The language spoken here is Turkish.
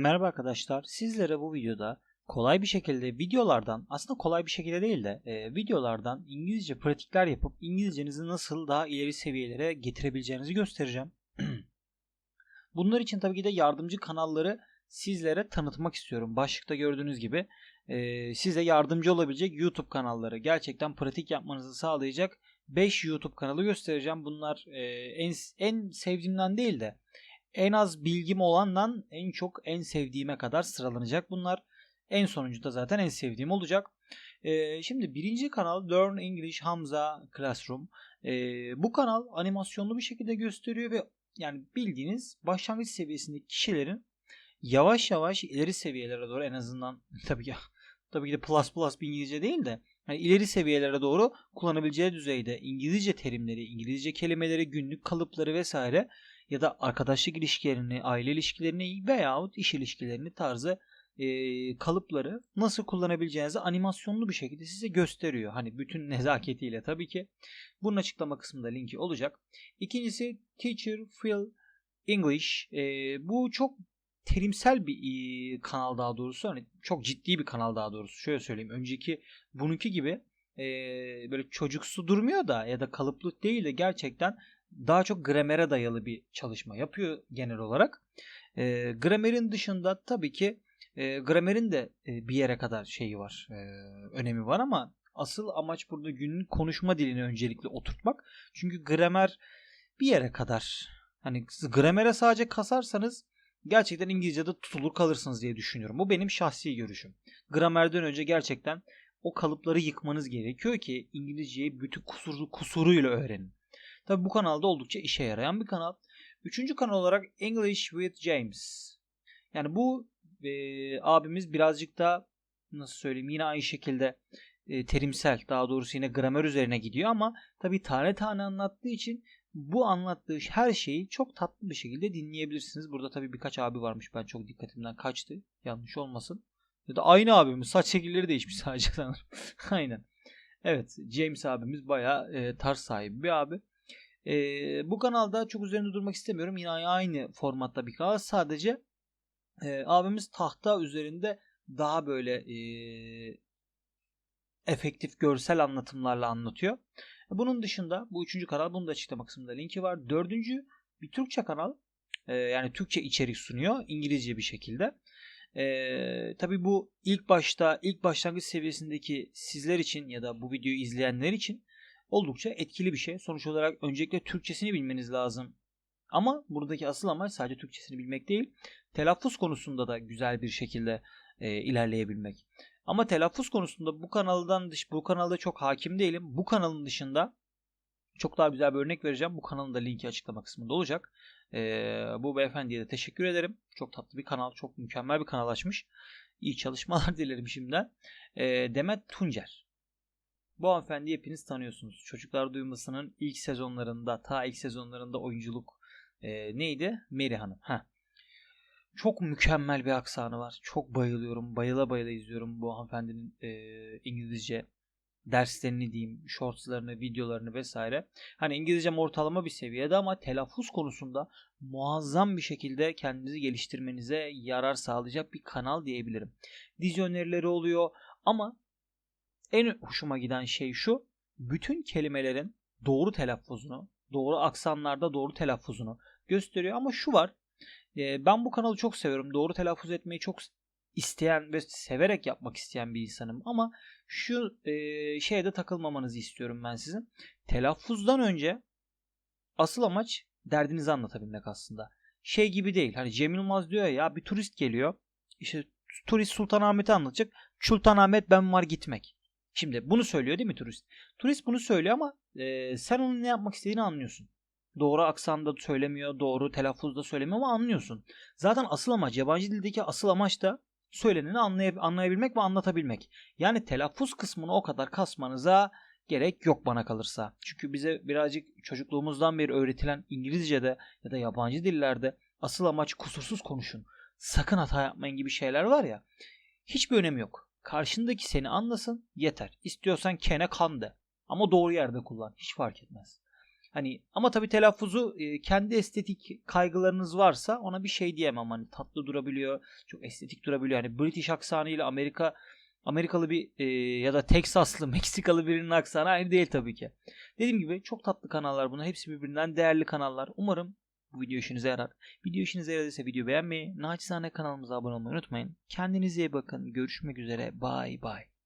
Merhaba arkadaşlar. Sizlere bu videoda kolay bir şekilde videolardan aslında kolay bir şekilde değil de e, videolardan İngilizce pratikler yapıp İngilizcenizi nasıl daha ileri seviyelere getirebileceğinizi göstereceğim. Bunlar için tabii ki de yardımcı kanalları sizlere tanıtmak istiyorum. Başlıkta gördüğünüz gibi e, size yardımcı olabilecek YouTube kanalları gerçekten pratik yapmanızı sağlayacak 5 YouTube kanalı göstereceğim. Bunlar e, en en sevdiğimden değil de en az bilgim olandan en çok en sevdiğime kadar sıralanacak bunlar. En sonuncu da zaten en sevdiğim olacak. Ee, şimdi birinci kanal Learn English Hamza Classroom. Ee, bu kanal animasyonlu bir şekilde gösteriyor ve yani bildiğiniz başlangıç seviyesindeki kişilerin yavaş yavaş ileri seviyelere doğru en azından tabii ki tabii ki de plus plus bir İngilizce değil de yani ileri seviyelere doğru kullanabileceği düzeyde İngilizce terimleri, İngilizce kelimeleri, günlük kalıpları vesaire ya da arkadaşlık ilişkilerini, aile ilişkilerini veyahut iş ilişkilerini tarzı e, kalıpları nasıl kullanabileceğinizi animasyonlu bir şekilde size gösteriyor. Hani bütün nezaketiyle tabii ki. Bunun açıklama kısmında linki olacak. İkincisi Teacher Phil English. E, bu çok terimsel bir e, kanal daha doğrusu. Hani çok ciddi bir kanal daha doğrusu. Şöyle söyleyeyim. Önceki bununki gibi e, böyle çocuksu durmuyor da ya da kalıplı değil de gerçekten daha çok gramere dayalı bir çalışma yapıyor genel olarak. E, gramerin dışında tabii ki e, gramerin de e, bir yere kadar şeyi var, e, önemi var ama asıl amaç burada günlük konuşma dilini öncelikle oturtmak. Çünkü gramer bir yere kadar hani gramere sadece kasarsanız gerçekten İngilizce'de tutulur kalırsınız diye düşünüyorum. Bu benim şahsi görüşüm. Gramerden önce gerçekten o kalıpları yıkmanız gerekiyor ki İngilizceyi bütün kusurlu kusuruyla öğrenin. Tabi bu kanalda oldukça işe yarayan bir kanal. Üçüncü kanal olarak English with James. Yani bu e, abimiz birazcık da nasıl söyleyeyim yine aynı şekilde e, terimsel daha doğrusu yine gramer üzerine gidiyor ama tabi tane tane anlattığı için bu anlattığı her şeyi çok tatlı bir şekilde dinleyebilirsiniz. Burada tabi birkaç abi varmış ben çok dikkatimden kaçtı yanlış olmasın. Ya da aynı abimiz saç şekilleri değişmiş sadece sanırım. Aynen. Evet James abimiz bayağı e, tarz sahibi bir abi. E, bu kanalda çok üzerinde durmak istemiyorum. Yine aynı formatta bir kanal. Sadece e, abimiz tahta üzerinde daha böyle e, efektif görsel anlatımlarla anlatıyor. Bunun dışında bu üçüncü kanal. Bunun da açıklama kısmında linki var. Dördüncü bir Türkçe kanal. E, yani Türkçe içerik sunuyor. İngilizce bir şekilde. Ee, tabii bu ilk başta ilk başlangıç seviyesindeki sizler için ya da bu videoyu izleyenler için oldukça etkili bir şey. Sonuç olarak öncelikle Türkçesini bilmeniz lazım. Ama buradaki asıl amaç sadece Türkçesini bilmek değil. Telaffuz konusunda da güzel bir şekilde e, ilerleyebilmek. Ama telaffuz konusunda bu kanaldan dış bu kanalda çok hakim değilim. Bu kanalın dışında çok daha güzel bir örnek vereceğim. Bu kanalın da linki açıklama kısmında olacak. Ee, bu beyefendiye de teşekkür ederim. Çok tatlı bir kanal. Çok mükemmel bir kanal açmış. İyi çalışmalar dilerim şimdiden. Ee, Demet Tuncer. Bu hanımefendi hepiniz tanıyorsunuz. Çocuklar Duyması'nın ilk sezonlarında, ta ilk sezonlarında oyunculuk e, neydi? Mary Hanım. Heh. Çok mükemmel bir aksanı var. Çok bayılıyorum. Bayıla bayıla izliyorum bu hanımefendinin e, İngilizce derslerini diyeyim, shortslarını, videolarını vesaire. Hani İngilizcem ortalama bir seviyede ama telaffuz konusunda muazzam bir şekilde kendinizi geliştirmenize yarar sağlayacak bir kanal diyebilirim. Dizi önerileri oluyor ama en hoşuma giden şey şu. Bütün kelimelerin doğru telaffuzunu, doğru aksanlarda doğru telaffuzunu gösteriyor ama şu var. E, ben bu kanalı çok seviyorum. Doğru telaffuz etmeyi çok isteyen ve severek yapmak isteyen bir insanım ama şu e, şeye de takılmamanızı istiyorum ben sizin. Telaffuzdan önce asıl amaç derdinizi anlatabilmek aslında. Şey gibi değil. Hani Cem Yılmaz diyor ya bir turist geliyor. İşte turist Sultanahmet'i anlatacak. Sultanahmet ben var gitmek. Şimdi bunu söylüyor değil mi turist? Turist bunu söylüyor ama e, sen onun ne yapmak istediğini anlıyorsun. Doğru aksanda söylemiyor, doğru telaffuzda söylemiyor ama anlıyorsun. Zaten asıl amaç, yabancı dildeki asıl amaç da söyleneni anlay anlayabilmek ve anlatabilmek. Yani telaffuz kısmını o kadar kasmanıza gerek yok bana kalırsa. Çünkü bize birazcık çocukluğumuzdan beri öğretilen İngilizce'de ya da yabancı dillerde asıl amaç kusursuz konuşun. Sakın hata yapmayın gibi şeyler var ya. Hiçbir önemi yok. Karşındaki seni anlasın yeter. İstiyorsan kene kan de. Ama doğru yerde kullan. Hiç fark etmez. Hani ama tabii telaffuzu e, kendi estetik kaygılarınız varsa ona bir şey diyemem. Hani tatlı durabiliyor, çok estetik durabiliyor. Hani British aksanıyla Amerika Amerikalı bir e, ya da Teksaslı, Meksikalı birinin aksanı aynı değil tabii ki. Dediğim gibi çok tatlı kanallar bunlar. Hepsi birbirinden değerli kanallar. Umarım bu video işinize yarar. Video işinize yaradıysa video beğenmeyi, naçizane kanalımıza abone olmayı unutmayın. Kendinize iyi bakın. Görüşmek üzere. Bye bye.